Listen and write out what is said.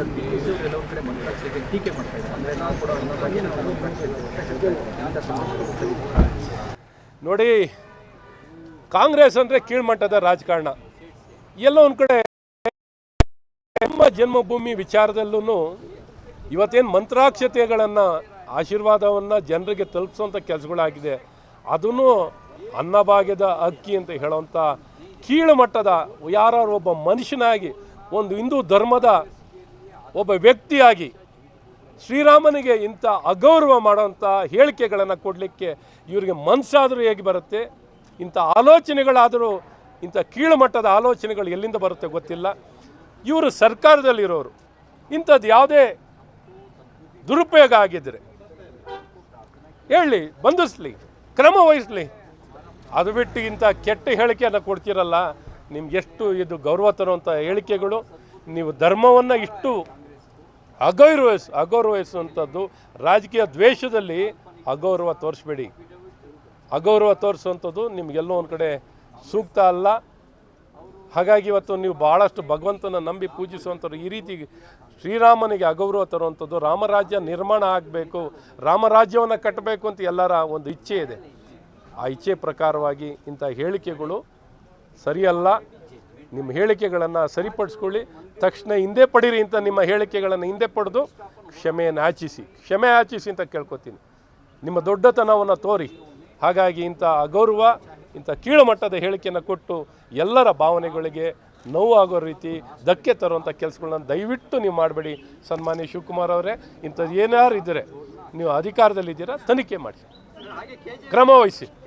ಕೆಲವೊಂದು ಕಡೆ ಟೀಕೆ ಮಾಡ್ತಾ ನೋಡಿ, ಕಾಂಗ್ರೆಸ್ ಅಂದರೆ ಕೀಳ್ಮಟ್ಟದ ರಾಜಕಾರಣ. ಎಲ್ಲೋ ಒಂದು ಕಡೆ ನಮ್ಮ ಜನ್ಮಭೂಮಿ ವಿಚಾರದಲ್ಲೂ ಇವತ್ತೇನು ಮಂತ್ರಾಕ್ಷತೆಗಳನ್ನು, ಆಶೀರ್ವಾದವನ್ನು ಜನರಿಗೆ ತಲುಪಿಸುವಂತ ಕೆಲಸಗಳಾಗಿದೆ. ಅದನ್ನು ಅನ್ನಭಾಗ್ಯದ ಅಕ್ಕಿ ಅಂತ ಹೇಳೋವಂಥ ಕೀಳು ಮಟ್ಟದ ಯಾರು ಒಬ್ಬ ಮನುಷ್ಯನಾಗಿ ಒಂದು ಹಿಂದೂ ಧರ್ಮದ ಒಬ್ಬ ವ್ಯಕ್ತಿಯಾಗಿ ಶ್ರೀರಾಮನಿಗೆ ಇಂಥ ಅಗೌರವ ಮಾಡೋಂಥ ಹೇಳಿಕೆಗಳನ್ನು ಕೊಡಲಿಕ್ಕೆ ಇವರಿಗೆ ಮನಸ್ಸಾದರೂ ಹೇಗೆ ಬರುತ್ತೆ? ಇಂಥ ಆಲೋಚನೆಗಳಾದರೂ, ಇಂಥ ಕೀಳುಮಟ್ಟದ ಆಲೋಚನೆಗಳು ಎಲ್ಲಿಂದ ಬರುತ್ತೆ ಗೊತ್ತಿಲ್ಲ. ಇವರು ಸರ್ಕಾರದಲ್ಲಿರೋರು. ಇಂಥದ್ದು ಯಾವುದೇ ದುರುಪಯೋಗ ಆಗಿದ್ದರೆ ಹೇಳಿ, ಬಂಧಿಸ್ಲಿ, ಕ್ರಮ ವಹಿಸ್ಲಿ. ಅದು ಬಿಟ್ಟು ಇಂಥ ಕೆಟ್ಟ ಹೇಳಿಕೆಯನ್ನು ಕೊಡ್ತೀರಲ್ಲ, ನಿಮ್ಗೆ ಎಷ್ಟು ಇದು ಗೌರವ ತರುವಂಥ ಹೇಳಿಕೆಗಳು, ನೀವು ಧರ್ಮವನ್ನು ಇಷ್ಟು ಅಗೌರವಿಸ್ ಅಗೌರವಿಸುವಂಥದ್ದು ರಾಜಕೀಯ ದ್ವೇಷದಲ್ಲಿ ಅಗೌರವ ತೋರಿಸ್ಬೇಡಿ. ಅಗೌರವ ತೋರಿಸುವಂಥದ್ದು ನಿಮಗೆಲ್ಲೋ ಒಂದು ಕಡೆ ಸೂಕ್ತ ಅಲ್ಲ. ಹಾಗಾಗಿ ಇವತ್ತು ನೀವು ಭಾಳಷ್ಟು ಭಗವಂತನ ನಂಬಿ ಪೂಜಿಸುವಂಥವ್ರು ಈ ರೀತಿ ಶ್ರೀರಾಮನಿಗೆ ಅಗೌರವ ತರುವಂಥದ್ದು ರಾಮರಾಜ್ಯ ನಿರ್ಮಾಣ ಆಗಬೇಕು, ರಾಮರಾಜ್ಯವನ್ನು ಕಟ್ಟಬೇಕು ಅಂತ ಎಲ್ಲರ ಒಂದು ಇಚ್ಛೆ ಇದೆ. ಆ ಇಚ್ಛೆ ಪ್ರಕಾರವಾಗಿ ಇಂಥ ಹೇಳಿಕೆಗಳು ಸರಿಯಲ್ಲ. ನಿಮ್ಮ ಹೇಳಿಕೆಗಳನ್ನು ಸರಿಪಡಿಸ್ಕೊಳ್ಳಿ. ತಕ್ಷಣ ಹಿಂದೆ ಪಡೀರಿ ಅಂತ ನಿಮ್ಮ ಹೇಳಿಕೆಗಳನ್ನು ಹಿಂದೆ ಪಡೆದು ಕ್ಷಮೆಯನ್ನು ಆಚಿಸಿ ಕ್ಷಮೆ ಆಚಿಸಿ ಅಂತ ಕೇಳ್ಕೊತೀನಿ. ನಿಮ್ಮ ದೊಡ್ಡತನವನ್ನು ತೋರಿ. ಹಾಗಾಗಿ ಇಂಥ ಅಗೌರವ, ಇಂಥ ಕೀಳು ಮಟ್ಟದ ಹೇಳಿಕೆಯನ್ನು ಕೊಟ್ಟು ಎಲ್ಲರ ಭಾವನೆಗಳಿಗೆ ನೋವಾಗೋ ರೀತಿ ಧಕ್ಕೆ ತರುವಂಥ ಕೆಲಸಗಳನ್ನ ದಯವಿಟ್ಟು ನೀವು ಮಾಡಬೇಡಿ. ಸನ್ಮಾನ್ಯ ಶಿವಕುಮಾರ್ ಅವರೇ ಇಂಥದ್ದು ಏನಾರು ಇದ್ದರೆ ನೀವು ಅಧಿಕಾರದಲ್ಲಿದ್ದೀರಾ, ತನಿಖೆ ಮಾಡಿ. ಕ್ರಮ ವಹಿಸಿ.